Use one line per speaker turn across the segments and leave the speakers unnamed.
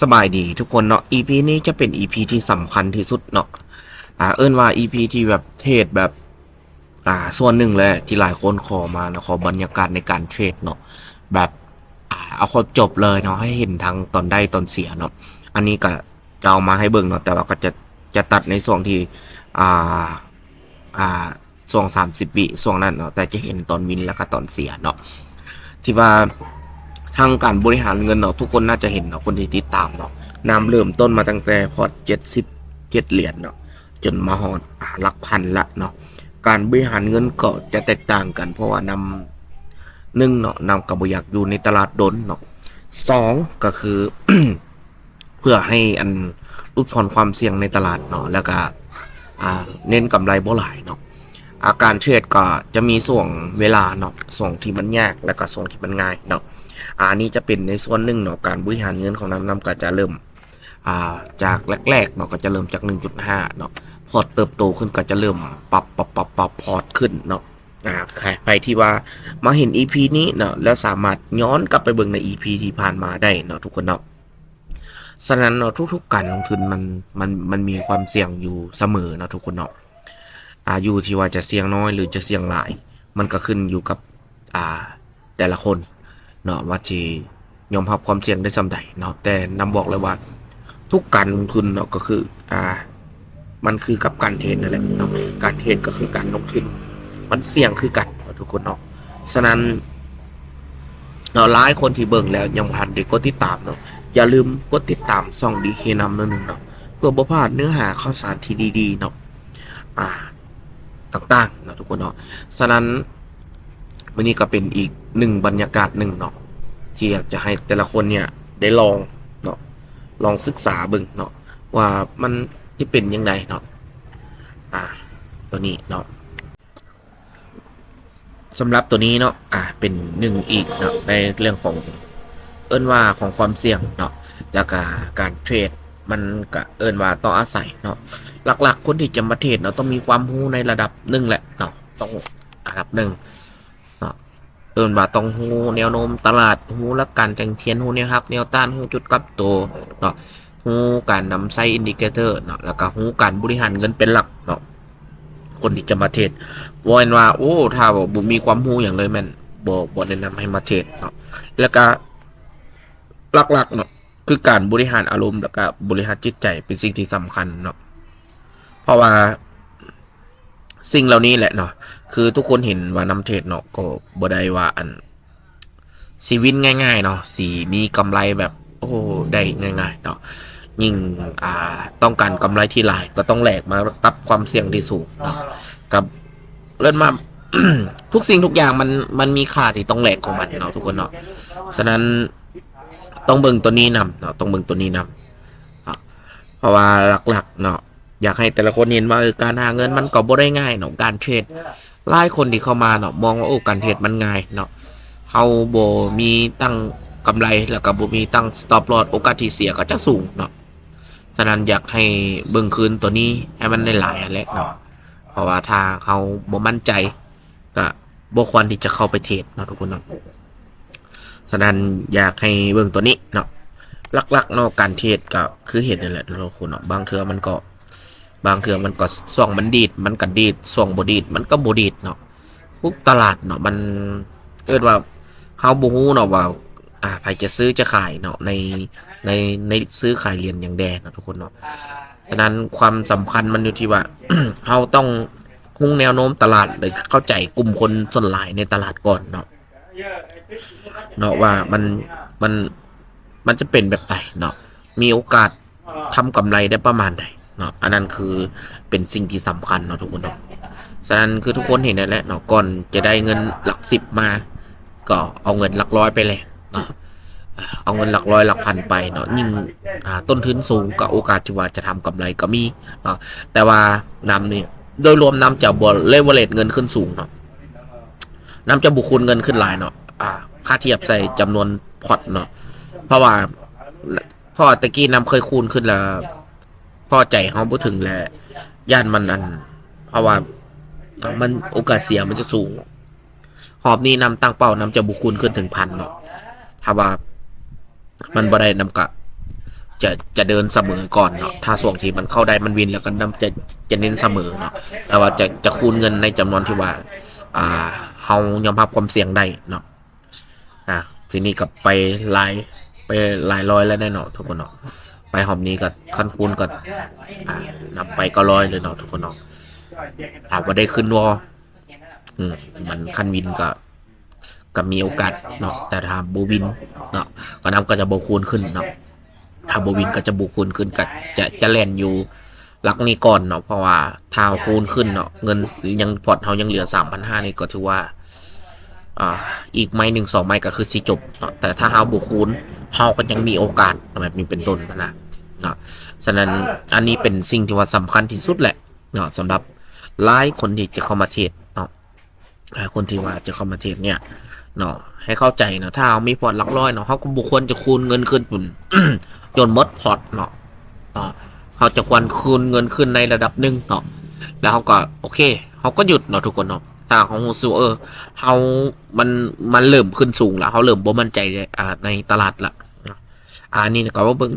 สบายดีทุกคนเนาะ EP นี้จะเป็น EP ที่สำคัญที่สุดเนาะ อ่า เอิ้นว่า EP ที่แบบเทรดแบบ อ่า ส่วนหนึ่งเลยที่หลายคนขอมานะขอบรรยากาศในการเทรดเนาะ แบบอ่าเอาครบจบเลยเนาะให้เห็นทั้งตอนได้ตอนเสียเนาะ อันนี้ก็จะเอามาให้เบิ่งเนาะแต่ว่าก็จะจะตัดในส่วนที่ อ่า อ่าส่วงสามสิบวิส่วงนั้นเนาะแต่จะเห็นตอนวินแล้วก็ตอนเสียเนาะที่ว่า ทางการบริหารเงินเนาะทุกคนน่าจะเห็นเนาะคนที่ติดตามเนาะนำเริ่มต้นมาตั้งแต่พอร์ตเจ็ดสิบเจ็ดเหรียญเนาะจนมาหอดหลักพันละเนาะการบริหารเงินก็จะแตกต่างกัน เพราะว่านำหนึ่งเนาะนำกับบอยากอยู่ในตลาดดนเนาะสองก็คือ เพื่อให้อันลดผ่อนความเสี่ยงในตลาดเนาะแล้วก็เน้นกำไรบ่หลายเนาะอาการเทรดก็จะมีส่วงเวลาเนาะส่วงที่มันยากแล้วก็ส่วงที่มันง่ายเนาะ อันนี้จะเป็นในส่วนหนึ่งเนาะการบริหารเงินของน้ำน้ำก็จะเริ่มาจากแรกๆเนาะก็จะเริ่มจาก 1.5เนาะพอร์ตเติบโตขึ้นก็จะเริ่มปรับปรับปรับปรับพอร์ตขึ้นเนาะอ่าใครไปที่ว่ามาเห็น EP นี้เนาะแล้วสามารถย้อนกลับไปเบิ่งใน EP ที่ผ่านมาได้เนาะทุกคนเนาะฉะนั้นเนาะทุกๆการลงทุนมันมันมันมีความเสี่ยงอยู่เสมอเนาะทุกคนเนาะอายู่ที่ว่าจะเสี่ยงน้อยหรือจะเสี่ยงหลาย มันก็ขึ้นอยู่กับอ่าแต่ละคน เนาะว่าจียอมรับความเสี่ยงได้สำใดเนาะแต่นำบอกเลยว่า ทุกการลงทุนเนาะก็คือ อ่า มันคือกับการเทรดนั่นแหละเนาะการเทรดก็คือการลงทุน มันเสี่ยงคือกันทุกคนเนาะฉะนั้นเนาะหลายคนที่เบิ่งแล้วยังผ่านด้กดติดตามเนาะอย่าลืมกดติดตามช่องดีเคนำนั่นหนึ่งเนาะเพื่อบ่พลาดเนื้อหาข่าวสารที่ดีๆเนาะอ่าต่างๆเนาะทุกคนเนาะฉะนั้น วันนี้ก็เป็นอีกหนึ่งบรรยากาศหนึ่งเนาะที่อยากจะให้แต่ละคนเนี่ยได้ลองเนาะลองศึกษาบิ่งเนาะว่ามันที่เป็นยังไงเนาะอ่าตัวนี้เนาะสำหรับตัวนี้เนาะอ่าเป็นหนึ่งอีกเนาะในเรื่องของเอิ้นว่าของความเสี่ยงเนาะแล้วก็การเทรดมันก็เอิ้นว่าต้องอาศัยเนาะหลักๆ คนที่จะมาเทรดเนาะต้องมีความรู้ในระดับหนึ่งแหละเนาะต้องระดับหนึ่ง เอินว่าต้องหูแนวโน้มตลาดหูและการแข่งเทียนหูเนี่ยครับแนวต้านหูจุดกลับตัวเนาะหูการนำไซอินดิเคเตอร์เนาะแล้วก็หูการบริหารเงินเป็นหลักเนาะคนที่จะมาเทรดวอนว่าโอ้ถ้าบอกบุมีความหูอย่างเลยแมันบอกบอกแนะนำให้มาเทรดเนาะแล้วก็หลักๆเนาะคือการบริหารอารมณ์แล้วก็บริหารจิตใจเป็นสิ่งที่สำคัญเนาะเพราะว่าสิ่งเหล่านี้แหละเนาะ คือทุกคนเห็นว่านำเทรดเนาะก็บ่ได้ว่าอันสีวินง่ายๆเนาะสีมีกำไรแบบโอ้ได้ง่ายๆเนาะยิ่งอ่าต้องการกำไรที่หลายก็ต้องแหลกมารับความเสี่ยงที่สูงเนาะกับเล่นมาทุกสิ่งทุกอย่างมันมันมีค่าที่ต้องแหลกของมันเนาะทุกคนเนาะฉะนั้นต้องเบิ่งตัวนี้นำเนาะต้องเบิ่งตัวนี้นำเพราะว่าหลักๆเนาะอยากให้แต่ละคนเห็นว่าการหาเงินมันก็บ่ได้ง่ายเนาะการเทรด หลายคนที่เข้ามาเนาะมองว่าโอ้การเทรดมันง่ายเนาะเฮาบ่มีตั้งกำไรแล้วก็บ่มีตั้ง stop loss โอกาสที่เสียก็จะสูงเนาะฉะนั้นอยากให้เบิ่งคืนตัวนี้ให้มันได้หลายอันแหละเนาะเพราะว่าถ้าเขาบ่มั่นใจก็บ่ควรที่จะเข้าไปเทรดเนาะทุกคนเนาะฉะนั้นอยากให้เบิ่งตัวนี้เนาะหลักๆเนาะการเทรดก็คือเห็นนั่นแหละทุกคนเนาะบางเทื่อมันก็ บางเทื่อมันก็ส่องมันดีด มันก็ดีดส่องบดีด มันก็บดีดเนาะทุกตลาดเนาะมันเอิ้นว่าเฮาบ่ฮู้เนาะว่าอ่าใครจะซื้อจะขายเนาะในในในซื้อขายเหรียญอย่างแดงเนาะทุกคนเนาะฉะนั้นความสำคัญมันอยู่ที่ว่าเฮาต้องหุ้งแนวโน้มตลาดหรือเข้าใจกลุ่มคนส่วนหลายในตลาดก่อนเนาะเนาะว่ามันมันมันจะเป็นแบบไหนเนาะมีโอกาสทำกำไรได้ประมาณใด เนาะอันนั้นคือเป็นสิ่งที่สำคัญเนาะทุกคนเนาะฉะนั้นคือทุกคนเห็นนั่นแหละเนาะก่อนจะได้เงินหลักสิบมา ก็เอาเงินหลักร้อยไปเลยเนาะอ่าเอาเงินหลักร้อยหลักพันไปเนาะยิ่งต้นทุนสูงก็โอกาสที่ว่าจะทำกำไรก็มีเนาะแต่ว่านำเนี่ยโดยรวมนำจะบวเลเวลเลตเงินขึ้นสูงเนาะนำจะบุคคลเงินขึ้นหลายเนาะอ่าค่าเทียบใส่จำนวนพอร์ตเนาะเพราะว่าพ่อตะกี้นำเคยคูณขึ้นแล้ว พ่อใจเขาพูดถึงแล้วย่านมันอัน เพราะว่ามันโอกาสเสียมันจะสูง หอบนี้นำตั้งเป้านำจะบุคคลขึ้นถึงพันเนาะถ้าว่า มันบ่ได้นำกะจะจะเดินเสมอก่อนเนาะถ้าส่วงที่มันเข้าได้มันวินแล้วก็นำจะจะเน้นเสมอเนาะแต่ว่าจะจะคูณเงินในจำนวนที่ว่า อ่าเฮายอมรับความเสี่ยงได้เนาะอ่าทีนี้กับไปหลายไปหลายร้อยแล้วแน่เนาะทุกคนเนาะ หอบนี้ก็คันคูณก็อ่านำไปก็ร้อยเลยเนาะทุกคนเนาะถามว่าได้ขึ้นวออืมมันคันวินก็ก็มีโอกาสเนาะแต่ถ้าโบวินเนาะก็นำก็จะโบคูณขึ้นเนาะถ้าโบวินก็จะโบคูณขึ้นก็จะจะแล่นอยู่หลักนี้ก่อนเนาะเพราะว่าถ้าคูณขึ้นเนาะเงินยังพอร์ตเฮายังเหลือสามพันห้านี่ก็ถือว่าอ่าอีกไม้หนึ่งสองไม้ก็คือสิจบเนาะแต่ถ้าเฮาบุคูณเฮาก็ยังมีโอกาสแบบนี้เป็นต้นนะ เนาะฉะนั้นอันนี้เป็นสิ่งที่ว่าสำคัญที่สุดแหละเนาะสำหรับหลายคนที่จะเข้ามาเทรดเนาะคนที่ว่าจะเข้ามาเทรดเนี่ยเนาะให้เข้าใจเนาะถ้าเอามีพอร์ตหลักร้อยเนาะเขาก็บุควรจะคูณเงินขึ้นปุ่นจนมดพอร์ตเนาะเนาะเขาจะควรคูณเงินขึ้นในระดับหนึ่งเนาะแล้วเขาก็โอเคเขาก็หยุดเนาะทุกคนเนาะถ้าของฮูซูเออเขามัน มันเริ่มขึ้นสูงแล้วเขาเริ่มบ่มั่นใจอ่าในตลาดละเนาะอ่านี่ก็ว่าเบิ่ง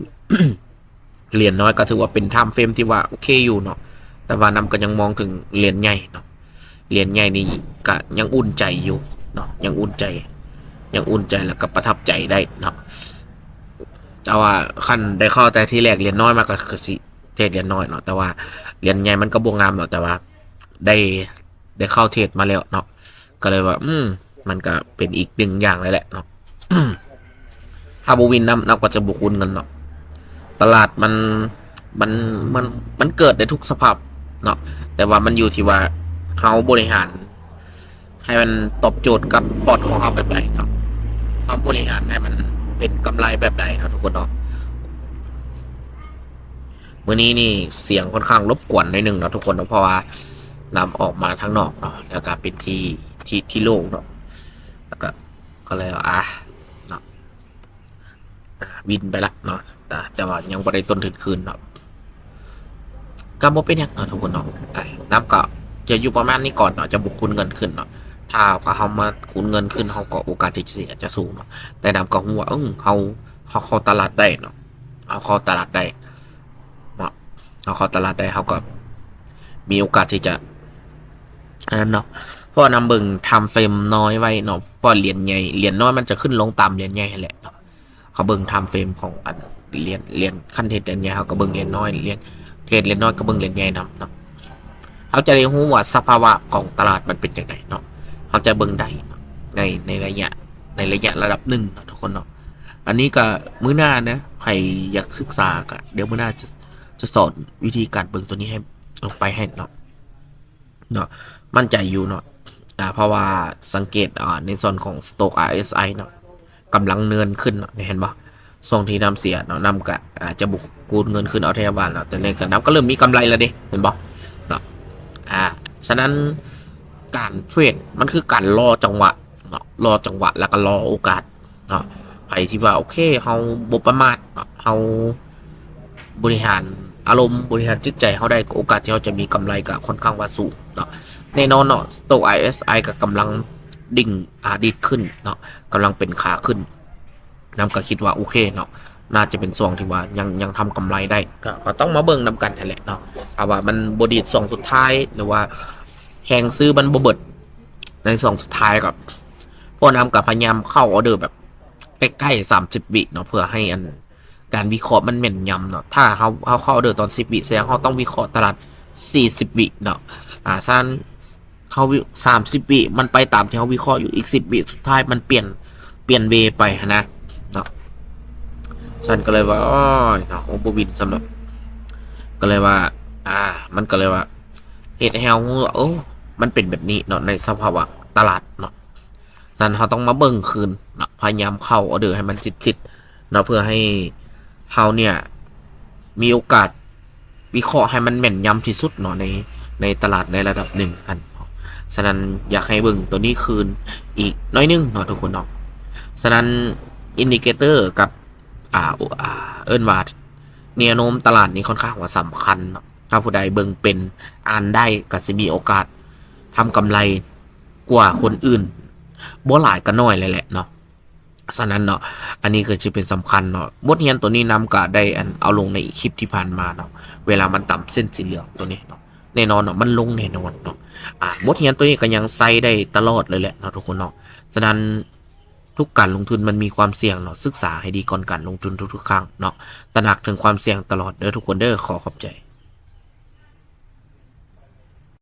เหรียญน้อยก็ถือว่าเป็นไทม์เฟรมที่ว่าโอเคอยู่เนาะแต่ว่านำก็ยังมองถึงเหรียญใหญ่เนาะเหรียญใหญ่นี่ก็ยังอุ่นใจอยู่เนาะยังอุ่นใจ ยังอุ่นใจแล้วก็ประทับใจได้เนาะแต่ว่าขั้นได้เข้าแต่ที่แรกเหรียญน้อยมากก็คือสิเทรดเหรียญน้อยเนาะแต่ว่าเหรียญใหญ่มันก็บวงงามเนาะแต่ว่าได้ได้เข้าเทรดมาแล้วเนาะก็เลยว่า อืมมันก็เป็นอีกหนึ่งอย่างเลยแหละเนาะถ้าบูวินนำนำก็จะบุคุณเงินเนาะ ตลาดมันมันมันมันเกิดได้ทุกสภาพเนาะแต่ว่ามันอยู่ที่ว่าเฮาบริหาร ให้มันตอบโจทย์กับพอร์ตของเราแบบไหนเนาะเฮาบริหารให้มันเป็นกำไรแบบไหนเนาะทุกคนเนาะมื่อนี้นี่เสียงค่อนข้างรบกวนในหนึ่งเนาะทุกคนเนาะเพราะว่านำออกมาทางนอกเนาะแล้วก็เป็นที่ที่ที่โล่งเนาะแล้วก็ก็เลยอะเนาะอะวินไปละเนาะ แต่แต่ว่ายังบ่ได้ต้นถึงคืนเนาะก็บ่เป็นหยังเนาะทุกคนเนาะน้ำก็จะอยู่ประมาณนี้ก่อนเนาะจะบุกคูณเงินขึ้นเนาะถ้าเฮามาคูณเงินขึ้นเฮาก็โอกาสที่เสียจะสูงเนาะแต่น้ำก็ฮู้ว่าเออเฮาเฮาเข้าตลาดได้เนาะเฮาเข้าตลาดได้เนาะเฮาเข้าตลาดได้เฮาก็มีโอกาสที่จะอันนั้นเนาะเพราะว่านำเบิงทม์เฟรมน้อยไว้เนาะเพราะเหรียญใหญ่เหรียญน้อยมันจะขึ้นลงตามเหรียญใหญ่แหละเนาะเขาเบิ่งทม์เฟรมของอัน เรียนเรียนขั้นเทศเรียนใหญ่เขาก็เบิ่งเรียนน้อยเรียนเทศเรียนน้อยก็เบิ่งเรียนใหญ่นำเนาะเขาจะได้รู้ว่าสภาวะของตลาดมันเป็นอย่างไรเนาะเขาจะเบิ่งได้เนาะในในระยะในระยะระดับหนึ่งเนาะทุกคนเนาะอันนี้ก็มื้อหน้านะใครอยากศึกษาก็เดี๋ยวมื้อหน้าจะจะสอนวิธีการเบิ่งตัวนี้ให้ลงไปให้เนาะเนาะมั่นใจอยู่เนาะอ่าเพราะว่าสังเกตอ่าในส่วนของ Stock RSI เนาะกำลังเนินขึ้นเนาะเห็นปะ ส่งที่นำเสียเนาะนำกะอาจจะบุกคูณเงินขึ้นเอาเทวบานเนาะแต่เนี่ยก็นำก็เริ่มมีกำไรแล้วดิเห็นปะเนาะอ่าฉะนั้นการเทรดมันคือการรอจังหวะเนาะรอจังหวะแล้วก็รอโอกาสเนาะไปที่ว่าโอเคเฮาบประมาทเนาะเฮาบริหารอารมณ์บริหารจิตใจเฮาได้โอกาสที่เราจะมีกำไรก็ค่อนข้างว่าสูงเนาะแน่นอนเนาะตัว ISI ก็กำลังดิ่งอาดิดขึ้นเนาะกำลังเป็นขาขึ้น น้ำก็คิดว่าโอเคเนาะน่าจะเป็นส่วงที่ว่ายังยังทำกำไรได้ก็ก็ต้องมาเบิ่งนำกันนั่นแหละเนาะเอาว่ามันบดีดส่วงสุดท้ายหรือว่าแหงซื้อมันบเบิดในส่วงสุดท้ายกับพวกน้ำกับพยายามเข้าออเดอร์แบบใกล้ๆสามสิบวิเนาะเพื่อให้อันการวิเคราะห์มันแม่นยำเนาะถ้าเขาเขาเข้าออเดอร์ตอนสิบวิแสดงเขาต้องวิเคราะห์ตลาดสี่สิบวิเนาะอ่าสั้นเขาสามสิบวิมันไปตามที่เขาวิเคราะห์อยู่อีกสิบวิสุดท้ายมันเปลี่ยนเปลี่ยนเวไปนะ ฉันก็เลยว่าอ๋อเนาะอโบวินสำหรับ ก็เลยว่า อ่า มันก็เลยว่าเหตุให้เราโอ้มันเป็นแบบนี้เนาะในสภาวะตลาดเนาะฉันเขาต้องมาเบิ่งคืนเนาะพยายามเข้าเอาเดอร์ให้มันจิตๆเนาะเพื่อให้เขาเนี่ย มีโอกาสวิเคราะห์ให้มันแม่นยำที่สุดเนาะในในตลาดในระดับหนึ่งอันฉะนั้นอยากให้เบิ่งตัวนี้คืนอีกน้อยนึงเนาะทุกคนเนาะฉะนั้นอินดิเคเตอร์กับ อ่าอ่า เอิ้นว่าแนวโน้มตลาดนี้ค่อนข้างว่าสำคัญ ถ้าผู้ใดเบิ่งเป็นอ่านได้ก็จะมีโอกาสทำกำไรกว่าคนอื่นบ่หลายก็น้อยเลยแหละเนาะฉะนั้นเนาะ อันนี้ก็จะเป็นสำคัญเนาะ บทเรียนตัวนี้นำก็ได้อันเอาลงในคลิปที่ผ่านมาเนาะ เวลามันต่ำเส้นสีเหลืองตัวนี้เนาะ แน่นอนเนาะ มันลงแน่นอนเนาะ อ่า บทเรียนตัวนี้ก็ยังใช้ได้ตลอดเลยแหละเนาะทุกคนเนาะ ฉะนั้น ทุกการลงทุนมันมีความเสี่ยงเนาะศึกษาให้ดีก่อนการลงทุนทุกๆครั้งเนาะตระหนักถึงความเสี่ยงตลอดเด้อทุกคนเด้อขอขอบใจ